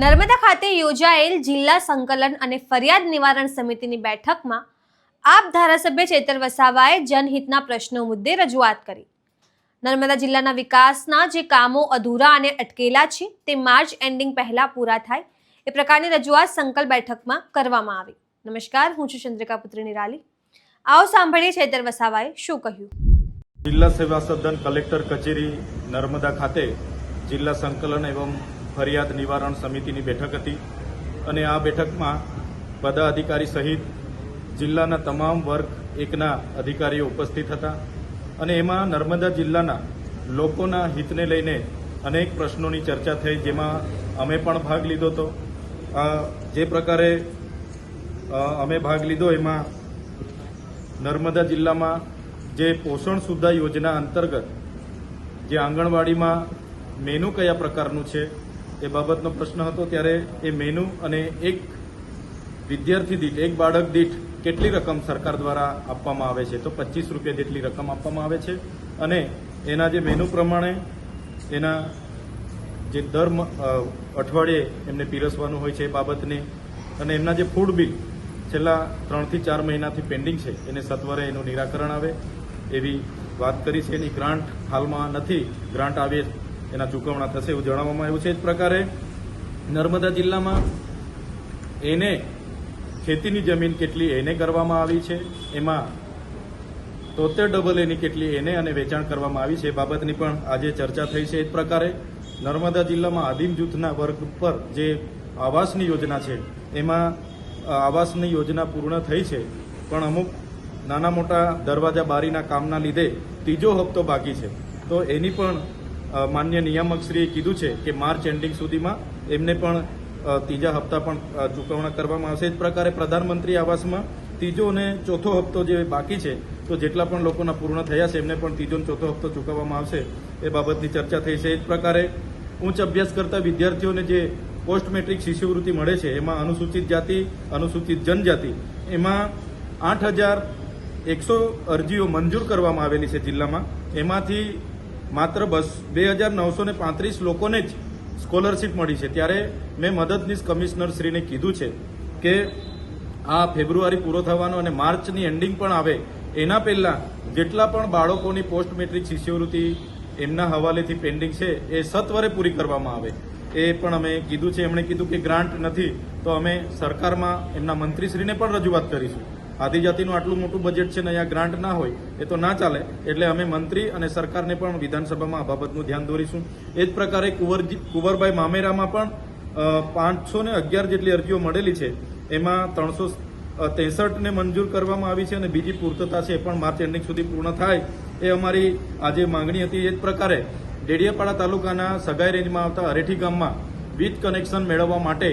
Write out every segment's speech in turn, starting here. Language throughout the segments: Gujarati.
નર્મદા ખાતે યોજાયેલ જિલ્લા સંકલન અને ફરિયાદ નિવારણ સમિતિની બેઠકમાં આપ ધારાસભ્ય ચેતર વસાવાએ જનહિતના પ્રશ્નો મુદ્દે રજૂઆત કરી. નર્મદા જિલ્લાના વિકાસના જે કામો અધૂરા અને અટકેલા છે, તે માર્ચ એન્ડિંગ પહેલા પૂરા થાય એ પ્રકારની રજૂઆત સંકલ્પ બેઠકમાં કરવામાં આવી. નમસ્કાર, હું છું ચંદ્રિકા પુત્રી નિરાલી આવો સાંભળીએ ચેતર વસાવાએ શું કહ્યું? જિલ્લા સેવા સદન કલેક્ટર કચેરી નર્મદા ખાતે જિલ્લા સંકલન એવં ફરિયાદ નિવારણ સમિતિની બેઠક હતી અને આ બેઠકમાં પદાધિકારી સહિત જિલ્લાના તમામ વર્ગ એકના અધિકારીઓ ઉપસ્થિત હતા અને એમાં નર્મદા જિલ્લાના લોકોના હિતને લઈને અનેક પ્રશ્નોની ચર્ચા થઈ, જેમાં અમે પણ ભાગ લીધો હતો. જે પ્રકારે અમે ભાગ લીધો એમાં નર્મદા જિલ્લામાં જે પોષણ સુદ્ધા યોજના અંતર્ગત જે આંગણવાડીમાં મેનુ કયા પ્રકારનું છે એ બાબતનો પ્રશ્ન હતો ત્યારે એ મેનુ અને એક વિદ્યાર્થી દીઠ, એક બાળક દીઠ કેટલી રકમ સરકાર દ્વારા આપવામાં આવે છે? તો પચીસ રૂપિયા જેટલી રકમ આપવામાં આવે છે. અને એના જે મેનુ પ્રમાણે એના જે દર અઠવાડિયે એમને પીરસવાનું હોય છે એ બાબતને. અને એમના જે ફૂડ બિલ છેલ્લા ત્રણથી ચાર મહિનાથી પેન્ડિંગ છે, એને સત્વરે એનું નિરાકરણ આવે એવી વાત કરી છે. એની ગ્રાન્ટ હાલમાં નથી. ગ્રાન્ટ આવે એના ચૂકવણા થશે એવું જણાવવામાં આવ્યું છે. એ જ પ્રકારે નર્મદા જિલ્લામાં એને ખેતીની જમીન કેટલી એને કરવામાં આવી છે. એમાં તોતેર ડબલ એની કેટલી એને અને વેચાણ કરવામાં આવી છે. એ બાબતની પણ આજે ચર્ચા થઈ છે. એ જ પ્રકારે નર્મદા જિલ્લામાં આદિમ જૂથના વર્ગ પર જે આવાસની યોજના છે, એમાં આવાસની યોજના પૂર્ણ થઈ છે. પણ અમુક નાના મોટા દરવાજા બારીના કામના લીધે ત્રીજો હપ્તો બાકી છે. તો એની પણ માન્ય નિયામકશ્રીએ કીધું છે કે માર્ચ એન્ડિંગ સુધીમાં એમને પણ ત્રીજા હપ્તા પણ ચૂકવણા કરવામાં આવશે. એ જ પ્રકારે પ્રધાનમંત્રી આવાસમાં ત્રીજો અને ચોથો હપ્તો જે બાકી છે, તો જેટલા પણ લોકોના પૂર્ણ થયા છે એમને પણ ત્રીજો અને ચોથો હપ્તો ચૂકવવામાં આવશે. એ બાબતની ચર્ચા થઈ છે. એ જ પ્રકારે ઉચ્ચ અભ્યાસ કરતા વિદ્યાર્થીઓને જે પોસ્ટ મેટ્રિક શિષ્યવૃત્તિ મળે છે, એમાં અનુસૂચિત જાતિ, અનુસૂચિત જનજાતિ, એમાં આઠ હજાર એકસો અરજીઓ મંજૂર કરવામાં આવેલી છે જિલ્લામાં. એમાંથી માત્ર બસ બે હજાર નવસો ને પાંત્રીસ લોકોને જ સ્કોલરશીપ મળી છે. ત્યારે મેં મદદનીશ કમિશનર શ્રીને કીધું છે કે આ ફેબ્રુઆરી પૂરો થવાનો અને માર્ચની એન્ડિંગ પણ આવે, એના પહેલા જેટલા પણ બાળકોની પોસ્ટ મેટ્રિક શિષ્યવૃત્તિ એમના હવાલેથી પેન્ડિંગ છે, એ સત્વરે પૂરી કરવામાં આવે. એ પણ અમે કીધું છે, એમણે કીધું કે ગ્રાન્ટ નથી, તો અમે સરકારમાં એમના મંત્રીશ્રીને પણ રજૂઆત કરીશું. આદિજાતિનું આટલું મોટું બજેટ છે ને અહીંયા ગ્રાન્ટ ના હોય, એ તો ના ચાલે. એટલે અમે મંત્રી અને સરકારને પણ વિધાનસભામાં આ બાબતનું ધ્યાન દોરીશું. એ જ પ્રકારે કુંવરજી કુંવરભાઈ મામેરામાં પણ પાંચસો ને અગિયાર જેટલી અરજીઓ મળેલી છે. એમાં ત્રણસો ત્રેસઠને મંજૂર કરવામાં આવી છે અને બીજી પૂર્તતા છે એ પણ માર્ચ એન્ડિંગ સુધી પૂર્ણ થાય. એ અમારી આજે માંગણી હતી. એ જ પ્રકારે ડેડિયાપાડા તાલુકાના સગાઈ રેન્જમાં આવતા અરેઠી ગામમાં વીજ કનેક્શન મેળવવા માટે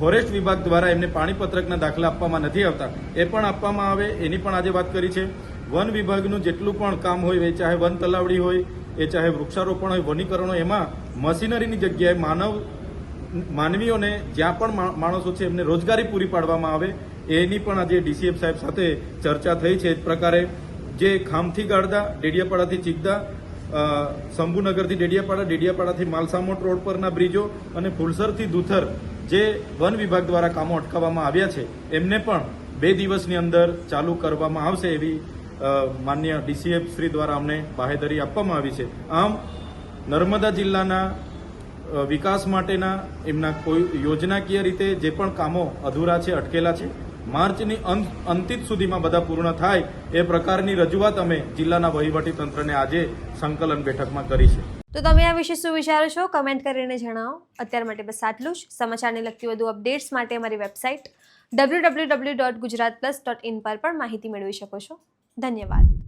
ફોરેસ્ટ વિભાગ દ્વારા એમને પાણીપત્રકના દાખલા આપવામાં નથી આવતા. એ પણ આપવામાં આવે, એની પણ આજે વાત કરી છે. વન વિભાગનું જેટલું પણ કામ હોય, એ ચાહે વન તલાવડી હોય, એ ચાહે વૃક્ષારોપણ હોય, વનીકરણ હોય એમાં મશીનરીની જગ્યાએ માનવ, માનવીઓને જ્યાં પણ માણસો છે, એમને રોજગારી પૂરી પાડવામાં આવે. એની પણ આજે ડીસીએફ સાહેબ સાથે ચર્ચા થઈ છે. એ પ્રકારે જે ખામથી ગાળદા ડેડિયાપાડાથી ચીકદા શંભુનગરથી ડેડિયાપાડા, ડેડિયાપાડાથી માલસામોટ રોડ પરના બ્રિજો અને ફુલસરથી દુથર જે વન વિભાગ દ્વારા કામો અટકાવવામાં આવ્યા છે, એમને પણ બે દિવસની અંદર ચાલુ કરવામાં આવશે એવી માન્ય ડીસીએફ શ્રી દ્વારા અમને બાહેધરી આપવામાં આવી છે. આમ, નર્મદા જિલ્લાના વિકાસ માટેના એમના કોઈ યોજનાકીય રીતે જે પણ કામો અધૂરા છે, અટકેલા છે, માર્ચની અંત અંતિમ સુધીમાં બધા પૂર્ણ થાય એ પ્રકારની રજૂઆત અમે જિલ્લાના વહીવટી તંત્રને આજે સંકલન બેઠકમાં કરી છે. તો તમે આ વિશે શું વિચારો છો? કમેન્ટ કરીને જણાવો. અત્યાર માટે બસ આટલું જ. સમાચારને લગતી વધુ અપડેટ્સ માટે અમારી website W W W dot Gujarat plus dot in પર પણ માહિતી મેળવી શકો છો. ધન્યવાદ.